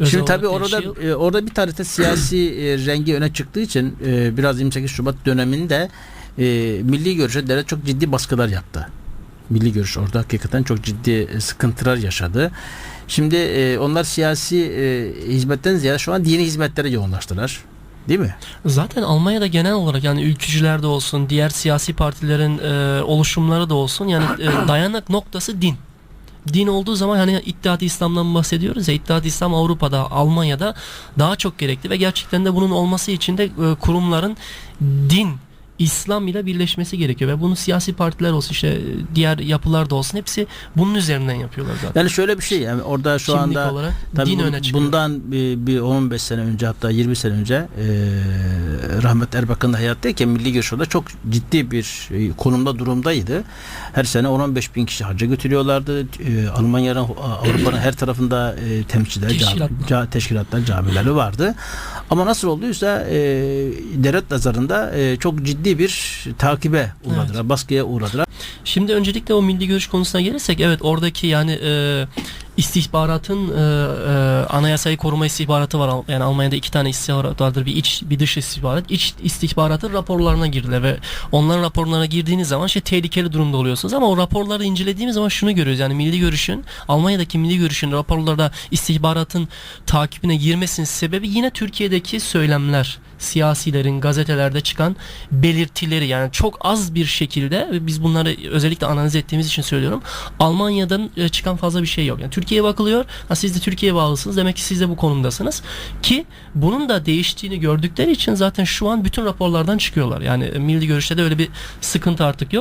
özel Şimdi tabii orada e, orada bir tarihte siyasi e, rengi öne çıktığı için e, biraz 28 Şubat döneminde e, milli görüşe devlet çok ciddi baskılar yaptı. Milli görüş orada hakikaten çok ciddi sıkıntılar yaşadı. Şimdi onlar siyasi hizmetten ziyade şu an dini hizmetlere yoğunlaştılar. Değil mi? Zaten Almanya'da genel olarak yani ülkücüler de olsun, diğer siyasi partilerin e, oluşumları da olsun yani e, dayanak noktası din. Din olduğu zaman hani İttihat-ı İslam'dan bahsediyoruz ya İttihat-ı İslam Avrupa'da, Almanya'da daha çok gerekli ve gerçekten de bunun olması için de e, kurumların din İslam ile birleşmesi gerekiyor ve bunu siyasi partiler olsun işte e, diğer yapılar da olsun hepsi bunun üzerinden yapıyorlar zaten. Yani şöyle bir şey yani orada şu Kimlik anda olarak Tabii din öne çıkıyor. bundan bir, bir 15 sene önce hatta 20 sene önce e, rahmet Erbakan da hayattayken Milli Görüş orada çok ciddi bir e, konumda durumdaydı. Her sene 10-15 bin kişi hacca götürüyorlardı. E, Almanya'nın Avrupa'nın her tarafında e, temsilciler, Teşkilatlar. ca- teşkilatlar, camileri vardı. Ama nasıl olduysa e, devlet nazarında e, çok ciddi bir takibe uğradılar, baskıya uğradılar. Şimdi öncelikle o milli görüş konusuna gelirsek evet oradaki yani e, istihbaratın e, e, anayasayı koruma istihbaratı var. Yani Almanya'da iki tane istihbarat vardır. Bir iç bir dış istihbarat. İç istihbaratın raporlarına girdiler ve onların raporlarına girdiğiniz zaman şey tehlikeli durumda oluyorsunuz ama o raporları incelediğimiz zaman şunu görüyoruz. Yani milli görüşün Almanya'daki milli görüşün raporlarda istihbaratın takibine girmesinin sebebi yine Türkiye'deki söylemler siyasilerin gazetelerde çıkan belirtileri yani çok az bir şekilde biz bunları özellikle analiz ettiğimiz için söylüyorum. Almanya'dan e, çıkan fazla bir şey yok. Yani Türkiye'ye bakılıyor. Ha, siz de Türkiye'ye bağlısınız. Demek ki siz de bu konumdasınız. Ki bunun da değiştiğini gördükleri için zaten şu an bütün raporlardan çıkıyorlar. Yani milli görüşte de öyle bir sıkıntı artık yok.